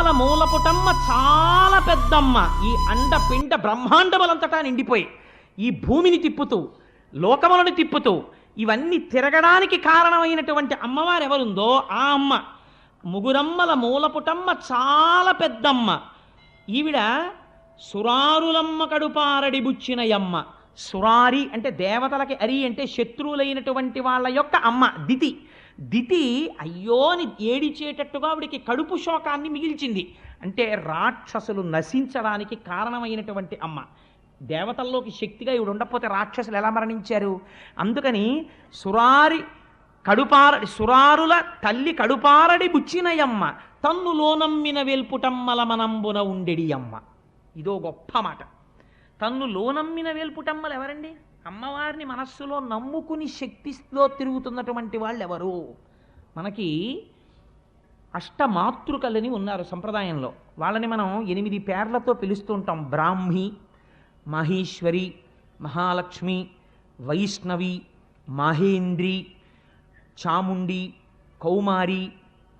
మూల మూలపుటమ్మ చాలా పెద్దమ్మ. ఈ అండ పిండ బ్రహ్మాండములంతటా నిండిపోయి ఈ భూమిని తిప్పుతూ లోకములను తిప్పుతూ ఇవన్నీ తిరగడానికి కారణమైనటువంటి అమ్మవారు ఎవరుందో ఆ అమ్మ. ముగురమ్మల మూలపుటమ్మ చాలా పెద్దమ్మ. ఈవిడ సురారులమ్మ కడుపారడి బుచ్చినయమ్మ సురారి అంటే దేవతలకి అరి అంటే శత్రువులైనటువంటి వాళ్ళ యొక్క అమ్మ దితి. దితి అయ్యోని ఏడిచేటట్టుగా ఆవిడికి కడుపు శోకాన్ని మిగిల్చింది. అంటే రాక్షసులు నశించడానికి కారణమైనటువంటి అమ్మ. దేవతల్లోకి శక్తిగా ఇవిడు ఉండకపోతే రాక్షసులు ఎలా మరణించారు? అందుకని సురారి కడుపారడి సురారుల తల్లి కడుపారడి బుచ్చినయమ్మ తన్ను లోనమ్మిన వెల్పుటమ్మల మనంబున ఉండెడి అమ్మ ఇదో గొప్ప మాట. తన్ను లోనమ్మిన వేల్పుటమ్మలు ఎవరండి? అమ్మవారిని మనస్సులో నమ్ముకుని శక్తిలో తిరుగుతున్నటువంటి వాళ్ళు ఎవరు మనకి అష్టమాతృకలని ఉన్నారు సంప్రదాయంలో. వాళ్ళని మనం ఎనిమిది పేర్లతో పిలుస్తూ ఉంటాం. బ్రాహ్మి మహేశ్వరి మహాలక్ష్మి వైష్ణవి మహేంద్రి చాముండి కౌమారి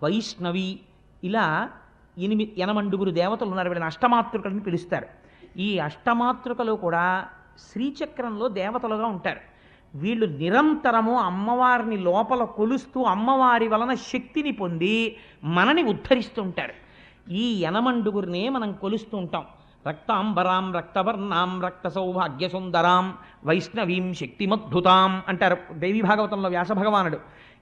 వైష్ణవి ఇలా ఎనిమిది ఎనమండుగురు దేవతలు ఉన్నారు. వీళ్ళని అష్టమాతృకలని పిలుస్తారు. ఈ అష్టమాతృకలు కూడా శ్రీచక్రంలో దేవతలుగా ఉంటారు. వీళ్ళు నిరంతరము అమ్మవారిని లోపల కొలుస్తూ అమ్మవారి వలన శక్తిని పొంది మనని ఉద్ధరిస్తుంటారు. ఈ యనమండుగురినే మనం కొలుస్తూ ఉంటాం. రక్తాంబరాం రక్తవర్ణాం రక్త సౌభాగ్య సుందరాం వైష్ణవీం శక్తిమద్భుతాం అంటారు దేవి భాగవతంలో వ్యాస భగవానుడు.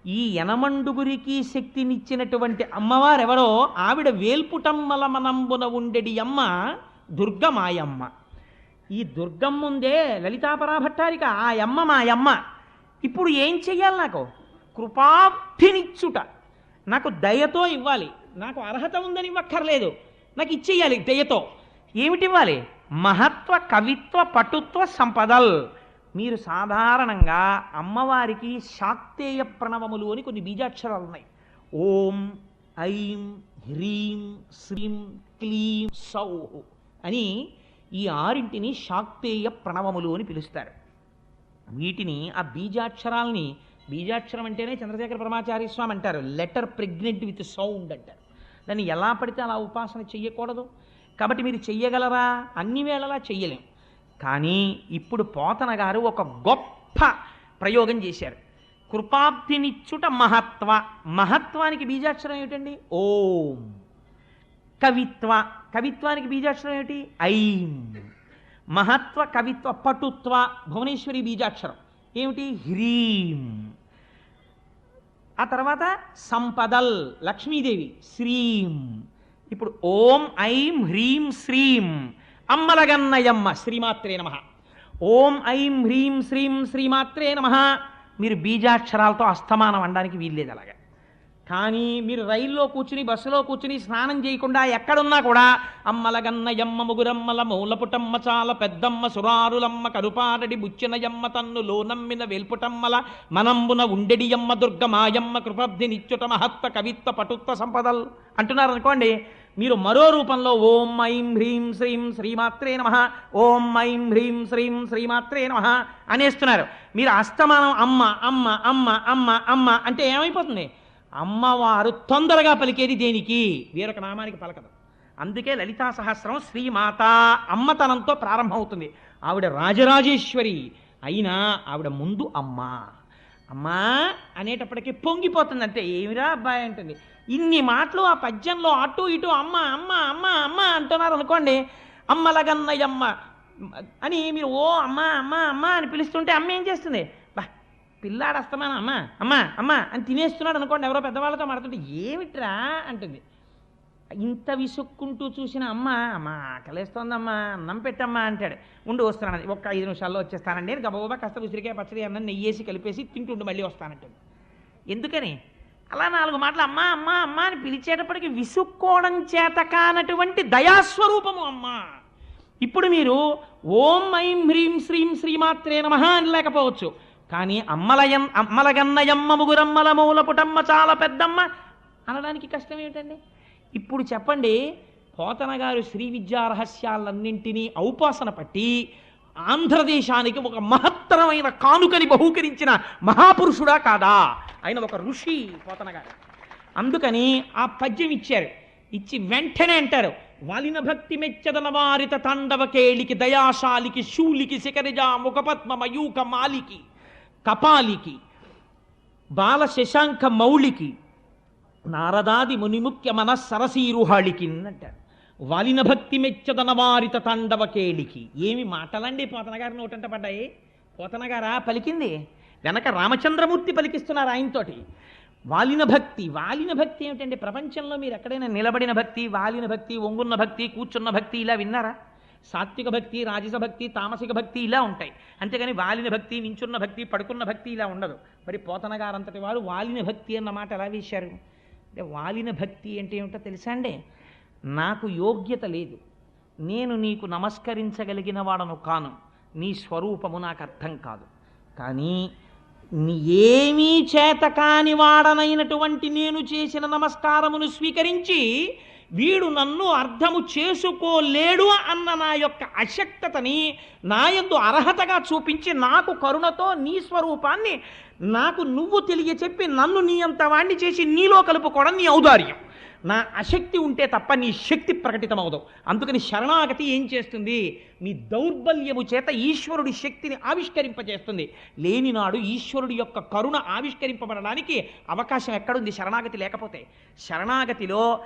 ఈ యనమండుగురికి శక్తినిచ్చినటువంటి అమ్మవారెవరో? ఆవిడ వేల్పుటమ్మల మనంబున ఉండెడి అమ్మ దుర్గమాయమ్మ. ఈ దుర్గం ముందే లలితాపరాభట్టారిక ఆ అమ్మ మా అమ్మ ఇప్పుడు ఏం చెయ్యాలి నాకు? కృపాబ్ధినిచ్చుట నాకు దయతో ఇవ్వాలి. నాకు అర్హత ఉందని ఇవ్వక్కర్లేదు. నాకు ఇచ్చేయాలి దయతో. ఏమిటివ్వాలి మహత్వ కవిత్వ పటుత్వ సంపదల్. మీరు సాధారణంగా అమ్మవారికి శాక్తేయ ప్రణవములు అని కొన్ని బీజాక్షరాలు ఉన్నాయి. ఓం ఐం హ్రీం శ్రీం క్లీం సౌ అని ఈ ఆరింటిని శాక్తేయ ప్రణవములు అని పిలుస్తారు. వీటిని ఆ బీజాక్షరాల్ని బీజాక్షరం అంటేనే చంద్రశేఖర పరమాచార్య స్వామి అంటారు లెటర్ ప్రెగ్నెంట్ విత్ సౌండ్ అంటారు. దాన్ని ఎలా పడితే అలా ఉపాసన చెయ్యకూడదు. కాబట్టి మీరు చెయ్యగలరా? అన్ని వేళలా చెయ్యలేం. కానీ ఇప్పుడు పోతన గారు ఒక గొప్ప ప్రయోగం చేశారు. కృపాబ్ధినిచ్చుట మహత్వ. మహత్వానికి బీజాక్షరం ఏమిటండి? ఓం. కవిత్వ. కవిత్వానికి బీజాక్షరం ఏమిటి? ఐం. మహత్వ కవిత్వ పటుత్వ భువనేశ్వరి బీజాక్షరం. ఏమిటి? హ్రీం. ఆ తర్వాత సంపదల్ లక్ష్మీదేవి శ్రీం. ఇప్పుడు ఓం ఐం హ్రీం శ్రీం. అమ్మలగన్నయమ్మ శ్రీమాత్రే నమ. ఓం ఐం హ్రీం శ్రీం శ్రీమాత్రే నమ. మీరు బీజాక్షరాలతో అస్తమానం అనడానికి వీల్లేదు అలాగా. కానీ మీరు రైల్లో కూర్చుని బస్సులో కూర్చుని స్నానం చేయకుండా ఎక్కడున్నా కూడా అమ్మలగన్నయమ్మ ముగురమ్మల మూలపుటమ్మ చాల పెద్దమ్మ సురారులమ్మ కరుపారడి బుచ్చినయమ్మ తన్ను లోనమ్మిన వేల్పుటమ్మల మనంబున ఉండెడియమ్మ దుర్గ మాయమ్మ కృపబ్ధి నిత్యుట మహత్వ కవిత్వ పటుత్వ సంపదల్. అంటున్నారు అనుకోండి మీరు మరో రూపంలో ఓం ఐం హ్రీం శ్రీం శ్రీమాత్రే నమ ఓం ఐం హ్రీం శ్రీం శ్రీమాత్రే నమ అనేస్తున్నారు. మీరు అస్తమానం అమ్మ అమ్మ అమ్మ అమ్మ అమ్మ అంటే ఏమైపోతుంది? అమ్మవారు తొందరగా పలికేది దేనికి? వేరొక నామానికి పలకదు. అందుకే లలితా సహస్రం శ్రీమాత అమ్మతనంతో ప్రారంభమవుతుంది. ఆవిడ రాజరాజేశ్వరి. అయినా ఆవిడ ముందు అమ్మ. అమ్మా అనేటప్పటికీ పొంగిపోతుంది అంటే ఏమిరా అబ్బాయి అంటుంది. ఇన్ని మాటలు ఆ పద్యంలో అటు ఇటు అమ్మ అమ్మ అమ్మ అమ్మ అంటున్నారు అనుకోండి అమ్మలగన్నయ్యమ్మ అని మీరు ఓ అమ్మ అమ్మ అమ్మ అని పిలుస్తుంటే అమ్మ ఏం చేస్తుంది? పిల్లాడు అమ్మా అమ్మ అమ్మ అమ్మ అని తినేస్తున్నాడు అనుకోండి ఎవరో పెద్దవాళ్ళతో మాడుతుంటే ఏమిట్రా? అంటుంది. ఇంత విసుక్కుంటూ చూసిన అమ్మ అమ్మ ఆకలేస్తోందమ్మా అన్నం పెట్టమ్మా అంటాడు. ఉండి వస్తానని ఒక్క ఐదు నిమిషాల్లో వచ్చేస్తానండి. నేను గబగబా కాస్త ఉసిరికాయ పచ్చడి అన్నం నెయ్యేసి కలిపేసి తింటుండు మళ్ళీ వస్తానంటుంది ఎందుకని? అలా నాలుగు మాటలు అమ్మా అమ్మా అమ్మ అని పిలిచేటప్పటికి విసుక్కోవడం చేత కానటువంటి దయాస్వరూపము అమ్మ. ఇప్పుడు మీరు ఓం ఐం హ్రీం శ్రీం శ్రీమాత్రే నమ అని లేకపోవచ్చు కానీ అమ్మలయం అమ్మలగన్నయమ్మ ముగురమ్మల మూల పుటమ్మ చాలా పెద్దమ్మ అనడానికి కష్టం ఏమిటండి? ఇప్పుడు చెప్పండి పోతన గారు శ్రీ విద్యా రహస్యాలన్నింటినీ ఔపాసన పట్టి ఆంధ్రదేశానికి ఒక మహత్తరమైన కానుకని బహూకరించిన మహాపురుషుడా కాదా? ఆయన ఒక ఋషి పోతన గారు. అందుకని ఆ పద్యం ఇచ్చారు. ఇచ్చి వెంటనే అంటారు వాలిన భక్తి మెచ్చదన వారిత తాండవ కేళికి దయాశాలికి శూలికి శిఖరిజ ముఖపద్మ మయూక మాలికి. కపాలికి బాల శశాంక మౌళికి నారదాది మునిముఖ్య మన సరసీరుహాళికి అంటారు వాలిన భక్తి మెచ్చదన వారిత తాండవ కేళికి. ఏమి మాటలండి పోతనగారు నోటంట పడ్డాయి? పోతనగారా? పలికింది? వెనక రామచంద్రమూర్తి పలికిస్తున్నారు ఆయనతోటి. వాలిన భక్తి వాలిన భక్తి ఏమిటండి? ప్రపంచంలో మీరు ఎక్కడైనా నిలబడిన భక్తి వాలిన భక్తి ఒంగున్న భక్తి కూర్చున్న భక్తి ఇలా విన్నారా? సాత్విక భక్తి రాజస భక్తి తామసిక భక్తి ఇలా ఉంటాయి. అంతేగాని వాలిన భక్తి నించున్న భక్తి పడుకున్న భక్తి ఇలా ఉండదు. మరి పోతన గారంతటి వారు వాలిన భక్తి అన్న మాట ఎలా వేశారు? అంటే వాలిన భక్తి అంటే ఏమిటో తెలుసా అండి? నాకు యోగ్యత లేదు. నేను నీకు నమస్కరించగలిగిన వాడను కాను. నీ స్వరూపము నాకు అర్థం కాదు. కానీ నీ ఏమీ చేత కాని వాడనైనటువంటి నేను చేసిన నమస్కారమును స్వీకరించి వీడు నన్ను అర్థము చేసుకోలేడు అన్న నా యొక్క అశక్తతని నాయందు అర్హతగా చూపించి నాకు కరుణతో నీ స్వరూపాన్ని నాకు నువ్వు తెలియచెప్పి నన్ను నీ అంత వాణ్ణి చేసి నీలో కలుపుకోవడం నీ ఔదార్యం. నా అశక్తి ఉంటే తప్ప నీ శక్తి ప్రకటితమవుదావు అందుకని శరణాగతి ఏం చేస్తుంది? నీ దౌర్బల్యము చేత ఈశ్వరుడి శక్తిని ఆవిష్కరింపజేస్తుంది. లేనినాడు ఈశ్వరుడి యొక్క కరుణ ఆవిష్కరింపబడడానికి అవకాశం ఎక్కడుంది? శరణాగతి లేకపోతే. శరణాగతిలో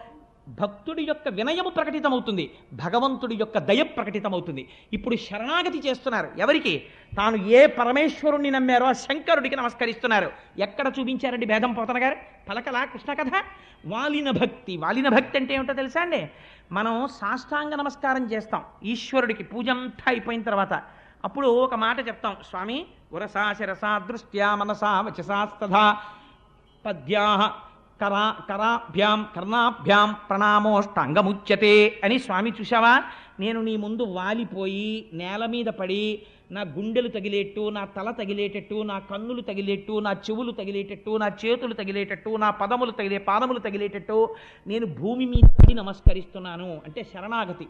భక్తుడి యొక్క వినయము ప్రకటితమవుతుంది భగవంతుడి యొక్క దయ ప్రకటితమవుతుంది. ఇప్పుడు శరణాగతి చేస్తున్నారు. ఎవరికి? తాను ఏ పరమేశ్వరుణ్ణి నమ్మారో ఆ శంకరుడికి నమస్కరిస్తున్నారు. ఎక్కడ చూపించారండి భేదం పోతన గారు? పలకలా కృష్ణ కథ? వాలిన భక్తి. వాలిన భక్తి అంటే ఏమిటో తెలుసా అండి? మనం సాష్టాంగ నమస్కారం చేస్తాం. ఈశ్వరుడికి పూజ అంతా అయిపోయిన తర్వాత. అప్పుడు ఒక మాట చెప్తాం. స్వామి ఉరసా శిరసా దృష్ట్యా మనసా వచసాస్తథా పద్యాహ కరా కరాభ్యాం కర్ణాభ్యాం ప్రణామోష్టాంగముచ్యతే అని స్వామి చూశావా? నేను నీ ముందు వాలిపోయి నేల మీద పడి నా గుండెలు తగిలేట్టు నా తల తగిలేటట్టు నా కన్నులు తగిలేట్టు నా చెవులు తగిలేటట్టు నా చేతులు తగిలేటట్టు నా పదములు తగిలే పాదములు తగిలేటట్టు నేను భూమి మీద పడి నమస్కరిస్తున్నాను. అంటే శరణాగతి.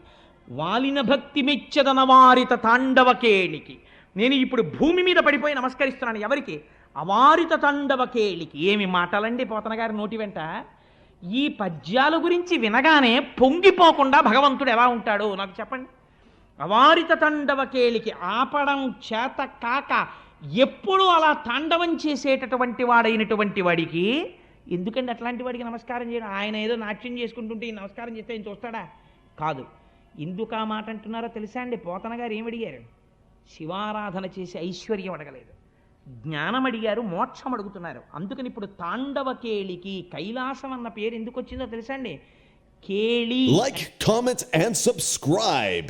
వాలిన భక్తి మెచ్చదన వారిత తాండవకేళికి నేను ఇప్పుడు భూమి మీద పడిపోయి నమస్కరిస్తున్నాను. ఎవరికి? అవారిత తాండవకేళికి ఏమి మాటలండి పోతన గారి నోటి వెంట? ఈ పద్యాల గురించి వినగానే పొంగిపోకుండా భగవంతుడు ఎలా ఉంటాడో? నాకు చెప్పండి. అవారిత తాండవకేళికి ఆపడం చేత కాక ఎప్పుడు అలా తాండవం చేసేటటువంటి వాడైనటువంటి వాడికి ఎందుకండి అట్లాంటి వాడికి నమస్కారం చేయడం? ఆయన ఏదో నాట్యం చేసుకుంటుంటే ఈ నమస్కారం చేస్తే ఆయన చూస్తాడా? కాదు. ఎందుకు ఆ మాట అంటున్నారో తెలుసా అండి? పోతన గారు ఏమి అడిగారు? శివారాధన చేసి ఐశ్వర్యం అడగలేదు. జ్ఞానం అడిగారు మోక్షం అడుగుతున్నారు అందుకని ఇప్పుడు తాండవ కేళికి కైలాసం అన్న పేరు ఎందుకు వచ్చిందో తెలుసా అండి? కేళి లైక్ కామెంట్ అండ్ సబ్స్క్రైబ్